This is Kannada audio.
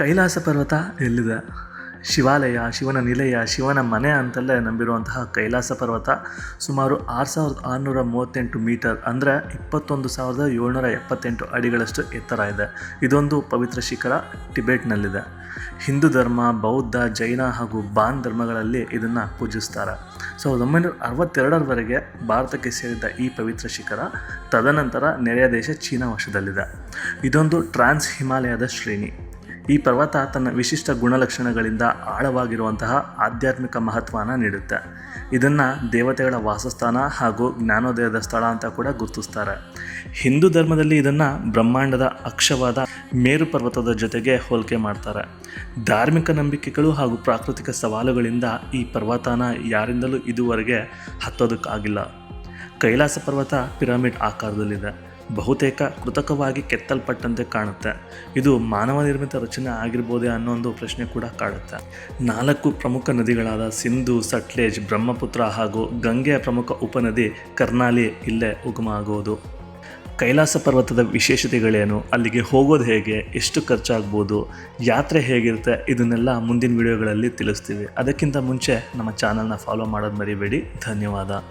ಕೈಲಾಸ ಪರ್ವತ ಎಲ್ಲಿದೆ? ಶಿವಾಲಯ, ಶಿವನ ನಿಲಯ, ಶಿವನ ಮನೆ ಅಂತಲ್ಲೇ ನಂಬಿರುವಂತಹ ಕೈಲಾಸ ಪರ್ವತ ಸುಮಾರು ಆರು ಸಾವಿರದ ಆರುನೂರ ಮೂವತ್ತೆಂಟು ಮೀಟರ್, ಅಂದರೆ ಇಪ್ಪತ್ತೊಂದು ಸಾವಿರದ ಏಳ್ನೂರ ಎಪ್ಪತ್ತೆಂಟು ಅಡಿಗಳಷ್ಟು ಎತ್ತರ ಇದೆ. ಇದೊಂದು ಪವಿತ್ರ ಶಿಖರ ಟಿಬೆಟ್ನಲ್ಲಿದೆ. ಹಿಂದೂ ಧರ್ಮ, ಬೌದ್ಧ, ಜೈನ ಹಾಗೂ ಬಾನ್ ಧರ್ಮಗಳಲ್ಲಿ ಇದನ್ನು ಪೂಜಿಸ್ತಾರೆ. ಸಾವಿರದ ಒಂಬೈನೂರ ಅರವತ್ತೆರಡರವರೆಗೆ ಭಾರತಕ್ಕೆ ಸೇರಿದ ಈ ಪವಿತ್ರ ಶಿಖರ ತದನಂತರ ನೆರೆಯ ದೇಶ ಚೀನಾ ವಶದಲ್ಲಿದೆ. ಇದೊಂದು ಟ್ರಾನ್ಸ್ ಹಿಮಾಲಯದ ಶ್ರೇಣಿ. ಈ ಪರ್ವತ ತನ್ನ ವಿಶಿಷ್ಟ ಗುಣಲಕ್ಷಣಗಳಿಂದ ಆಳವಾಗಿರುವಂತಹ ಆಧ್ಯಾತ್ಮಿಕ ಮಹತ್ವನ ನೀಡುತ್ತೆ. ಇದನ್ನು ದೇವತೆಗಳ ವಾಸಸ್ಥಾನ ಹಾಗೂ ಜ್ಞಾನೋದಯದ ಸ್ಥಳ ಅಂತ ಕೂಡ ಗುರುತಿಸ್ತಾರೆ. ಹಿಂದೂ ಧರ್ಮದಲ್ಲಿ ಇದನ್ನು ಬ್ರಹ್ಮಾಂಡದ ಅಕ್ಷವಾದ ಮೇರು ಪರ್ವತದ ಜೊತೆಗೆ ಹೋಲಿಕೆ ಮಾಡ್ತಾರೆ. ಧಾರ್ಮಿಕ ನಂಬಿಕೆಗಳು ಹಾಗೂ ಪ್ರಾಕೃತಿಕ ಸವಾಲುಗಳಿಂದ ಈ ಪರ್ವತನ ಯಾರಿಂದಲೂ ಇದುವರೆಗೆ ಹತ್ತೋದಕ್ಕಾಗಿಲ್ಲ. ಕೈಲಾಸ ಪರ್ವತ ಪಿರಮಿಡ್ ಆಕಾರದಲ್ಲಿದೆ. ಬಹುತೇಕ ಕೃತಕವಾಗಿ ಕೆತ್ತಲ್ಪಟ್ಟಂತೆ ಕಾಣುತ್ತೆ. ಇದು ಮಾನವ ನಿರ್ಮಿತ ರಚನೆ ಆಗಿರ್ಬೋದೇ ಅನ್ನೋ ಒಂದು ಪ್ರಶ್ನೆ ಕೂಡ ಕಾಡುತ್ತೆ. ನಾಲ್ಕು ಪ್ರಮುಖ ನದಿಗಳಾದ ಸಿಂಧು, ಸಟ್ಲೇಜ್, ಬ್ರಹ್ಮಪುತ್ರ ಹಾಗೂ ಗಂಗೆಯ ಪ್ರಮುಖ ಉಪನದಿ ಕರ್ನಾಲಿ ಇಲ್ಲೇ ಉಗಮ ಆಗುವುದು ಕೈಲಾಸ ಪರ್ವತದ ವಿಶೇಷತೆಗಳೇನು, ಅಲ್ಲಿಗೆ ಹೋಗೋದು ಹೇಗೆ, ಎಷ್ಟು ಖರ್ಚಾಗ್ಬೋದು, ಯಾತ್ರೆ ಹೇಗಿರುತ್ತೆ, ಇದನ್ನೆಲ್ಲ ಮುಂದಿನ ವಿಡಿಯೋಗಳಲ್ಲಿ ತಿಳಿಸ್ತೀವಿ. ಅದಕ್ಕಿಂತ ಮುಂಚೆ ನಮ್ಮ ಚಾನಲ್ನ ಫಾಲೋ ಮಾಡೋದು ಮರಿಬೇಡಿ. ಧನ್ಯವಾದ.